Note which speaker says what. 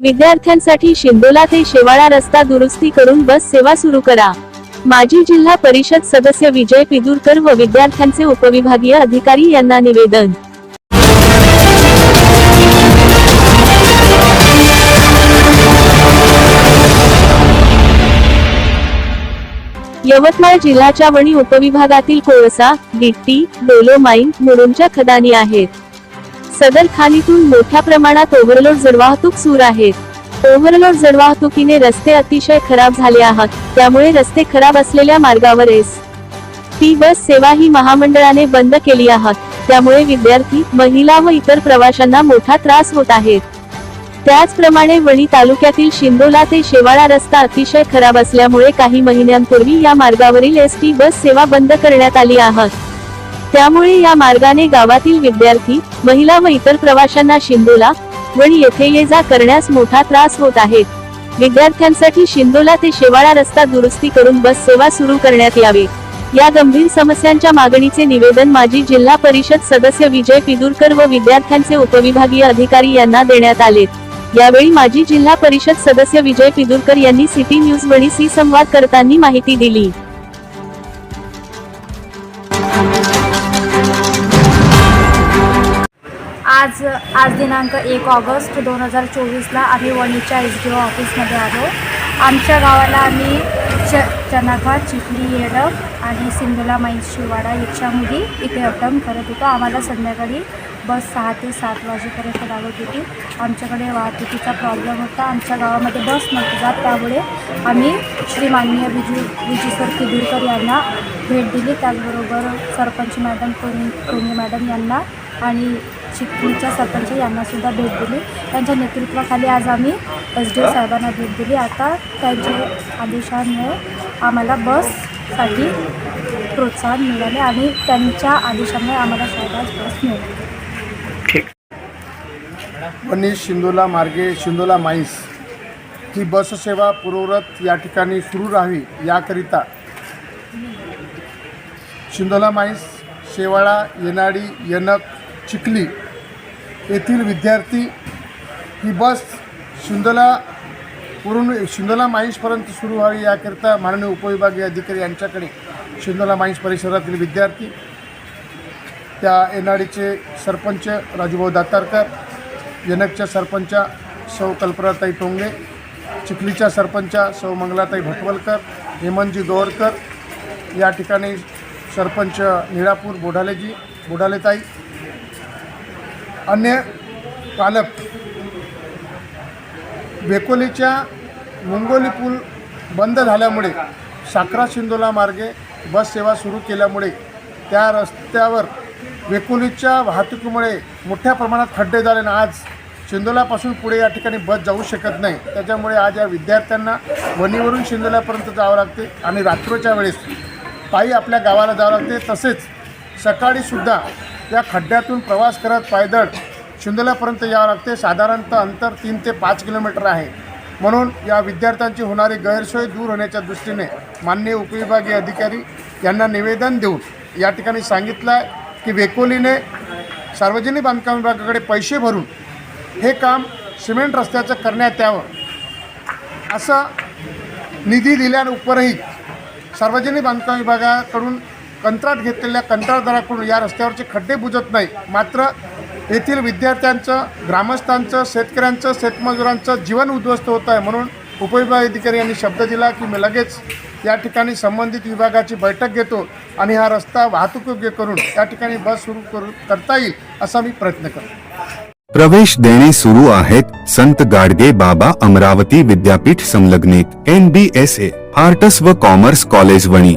Speaker 1: विद्यार्थ्यांसाठी शिंदोला ते शेवाळा रस्ता दुरुस्ती करून बस सेवा सुरू करा. माजी जिल्हा परिषद सदस्य विजय पिदुरकर व विद्यार्थ्यांचे उपविभागीय अधिकारी यांना निवेदन. यवतमाळ जिल्ह्याच्या वणी उपविभागातील कोळसा गिट्टी डोलोमाईन मुरुमच्या खदानी आहेत. सदर खाणीतून मोठ्या प्रमाणात ओव्हरलोड जडवाहतूक सूर आहेत ओव्हरलोड जडवाहतुकीने रस्ते अतिशय खराब झाले आहात त्यामुळे रस्ते खराब असलेल्या मार्गावर एस. टी बस सेवा ही महामंडळाने बंद केली आहात त्यामुळे विद्यार्थी महिला व इतर प्रवाशांना मोठा त्रास होत आहेत त्याचप्रमाणे वणी तालुक्यातील शिंदोला ते शेवाळा रस्ता अतिशय खराब असल्यामुळे काही महिन्यांपूर्वी या मार्गावरील एस टी बस सेवा बंद करण्यात आली आहात. त्यामुळे या मार्गाने गावातील विद्यार्थी महिला व इतर प्रवाशांना शिंदोला वणी येथे ये जा करण्यास मोठा त्रास होत आहेत विद्यार्थ्यांसाठी शिंदोला ते शेवाळा रस्ता दुरुस्ती करून बस सेवा सुरू करण्यात यावे. या गंभीर समस्यांच्या मागणीचे निवेदन माजी जिल्हा परिषद सदस्य विजय पिदुरकर व विद्यार्थ्यांचे उपविभागीय अधिकारी यांना देण्यात आले. यावेळी माजी जिल्हा परिषद सदस्य विजय पिदुरकर यांनी सिटी न्यूज वणीशी संवाद करताना माहिती दिली.
Speaker 2: आज आज दिनांक एक ऑगस्ट दोन हजार चोवीसला आम्ही वणीच्या एस डी ओ ऑफिसमध्ये आलो. आमच्या गावाला आम्ही च चनाखा चिखली येडप आणि सिंधुला मैस शिवाडा याच्यामध्ये इथे अटम करत होतो. आम्हाला संध्याकाळी बस सहा ते सात वाजेपर्यंत लागत होती. आमच्याकडे वाहतुकीचा प्रॉब्लेम होता. आमच्या गावामध्ये बस नव्हती जात. त्यामुळे आम्ही श्री माननीय विजू सर किदूरकर यांना भेट दिली. त्याचबरोबर सरपंच मॅडम कोणी कोणी मॅडम यांना आणि चिखलीच्या सरपंच यांना सुद्धा भेट दिली. त्यांच्या नेतृत्वाखाली आज आम्ही एस डी ओ साहेबांना भेट दिली. आता त्यांच्या आदेशामुळे आम्हाला बससाठी प्रोत्साहन मिळाले आणि त्यांच्या आदेशामुळे आम्हाला आज बस मिळाली.
Speaker 3: वनी शिंदोला मार्गे शिंदोला माईस. ही बससेवा पूर्वरत या ठिकाणी सुरू राहावी याकरिता. शिंदोला माईस शेवाळा येनाडी यनक चिखली येथील विद्यार्थी ही बस शिंदोला वरून शिंदोला माईसपर्यंत सुरू व्हावी याकरिता माननीय उपविभागीय अधिकारी यांच्याकडे शिंदोला माईस परिसरातील विद्यार्थी त्या एनाडीचे सरपंच राजूभाऊ दातारकर जनकच्या सरपंचा सौ कल्पनाताई टोंगे चिखलीच्या सरपंचा सौ मंगलाताई भटवलकर हेमंतजी गोवरकर या ठिकाणी सरपंच निळापूर बोढालेजी बोढालेताई अन्य पालक वेकोलीच्या मुंगोली पूल बंद झाल्यामुळे साखरा शिंदोला मार्गे बस सेवा सुरू केल्यामुळे त्या रस्त्यावर वेकोलीच्या वाहतुकीमुळे मोठ्या प्रमाणात खड्डे झाले आणि आज शिंदोलापासून पुढे या ठिकाणी बस जाऊ शकत नाही. त्याच्यामुळे आज या विद्यार्थ्यांना वणीवरून शिंदोल्यापर्यंत जावं लागते आणि रात्रीच्या वेळेस पायी आपल्या गावाला जावं लागते. तसेच सकाळीसुद्धा या खड्ड्यातून प्रवास करत पायदळ शिंदोल्यापर्यंत यावं लागते. साधारणतः अंतर तीन ते पाच किलोमीटर आहे. म्हणून या विद्यार्थ्यांची होणारी गैरसोय दूर होण्याच्या दृष्टीने माननीय उपविभागीय अधिकारी यांना निवेदन देऊन या ठिकाणी सांगितलं आहे की वेकोलीने सार्वजनिक बांधकाम विभागाकडे पैसे भरून हे काम सिमेंट रस्त्याचं करण्यात यावं असं निधी दिल्यानंतरही सार्वजनिक बांधकाम विभागाकडून कंत्राट घेतलेल्या कंत्राटदाराकडून या रस्त्यावरचे खड्डे बुजत नाही. मात्र येथील विद्यार्थ्यांचं ग्रामस्थांचं शेतकऱ्यांचं शेतमजुरांचं जीवन उद्ध्वस्त होत आहे म्हणून उपविभाग अधिकारी यांनी शब्द दिला की मी लगेच या ठिकाणी संबंधित विभागाची बैठक घेतो आणि हा रस्ता वाहतूक योग्य करून या ठिकाणी बस सुरू करू करता येईल असा मी प्रयत्न करतो.
Speaker 4: प्रवेश देणे सुरू आहेत संत गाडगे बाबा अमरावती विद्यापीठ संलग्नित N B S A arts व कॉमर्स कॉलेज वणी.